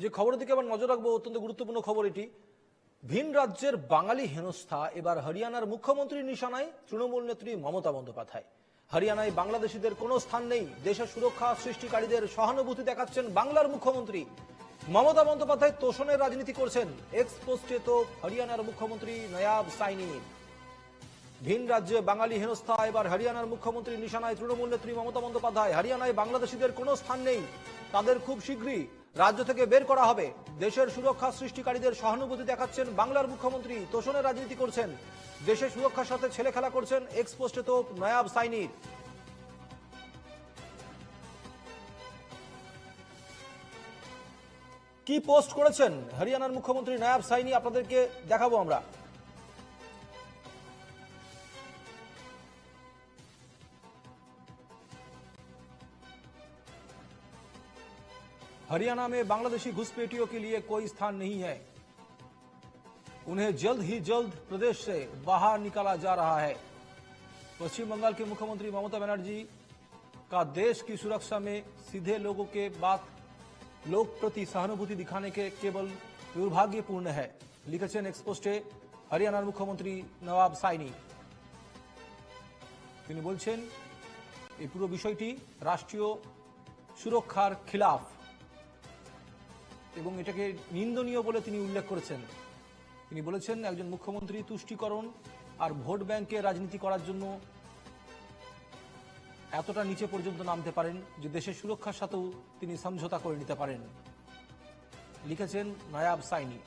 যে খবরের দিকে আবার নজর রাখব, অত্যন্ত গুরুত্বপূর্ণ খবর এটি। ভিন রাজ্যের বাঙালি হেনস্থা, এবার হরিয়ানার মুখ্যমন্ত্রীর নিশানায় তৃণমূল নেত্রী মমতা বন্দ্যোপাধ্যায়। হরিয়ানায় বাংলাদেশিদের কোনো স্থান নেই, দেশের সুরক্ষা সৃষ্টিকারীদের সহানুভূতি দেখাচ্ছেন বাংলার মুখ্যমন্ত্রী। মমতা বন্দ্যোপাধ্যায় তোষণের রাজনীতি করছেন এক্স পোস্টে তো হরিয়ানার মুখ্যমন্ত্রী নয়াব সাইনি ভিন রাজ্যে বাঙালি হেনস্থা, এবার হরিয়ানার মুখ্যমন্ত্রী নিশানায় তৃণমূল নেত্রী মমতা বন্দ্যোপাধ্যায়। হরিয়ানায় বাংলাদেশিদের কোনো স্থান নেই, তাদের খুব শীঘ্রই রাজ্য থেকে বের করা হবে। দেশের সুরক্ষা সৃষ্টিকারীদের সহানুভূতি দেখাচ্ছেন বাংলার মুখ্যমন্ত্রী। তোষণের রাজনীতি করছেন। দেশের সুরক্ষার সাথে ছেলে খেলা করছেন এক্সপোস্টে তো নয়াব সাইনির। কি পোস্ট করেছেন? হরিয়ানার মুখ্যমন্ত্রী নয়াব সাইনি, আপনাদেরকে দেখাবো আমরা। हरियाणा में बांग्लादेशी घुसपैठियों के लिए कोई स्थान नहीं है उन्हें जल्द ही जल्द प्रदेश से बाहर निकाला जा रहा है पश्चिम बंगाल के मुख्यमंत्री ममता बनर्जी का देश की सुरक्षा में सीधे लोगों के बात लोक प्रति सहानुभूति दिखाने के केवल दुर्भाग्यपूर्ण है লিখেছেন एक्सपोस्टे হরিয়ানার मुख्यमंत्री नवाब সাইনি তিনি বলছেন এই পুরো বিষয়টি রাষ্ট্রীয় সুরক্ষার খিলাফ এবং এটাকে নিন্দনীয় বলে তিনি উল্লেখ করেছেন। তিনি বলেছেন, একজন মুখ্যমন্ত্রী তুষ্টিকরণ আর ভোট ব্যাংকে রাজনীতি করার জন্য এতটা নিচে পর্যন্ত নামতে পারেন যে দেশের সুরক্ষার সাথেও তিনি সমঝোতা করে নিতে পারেন। লিখেছেন নয়াব সাইনি।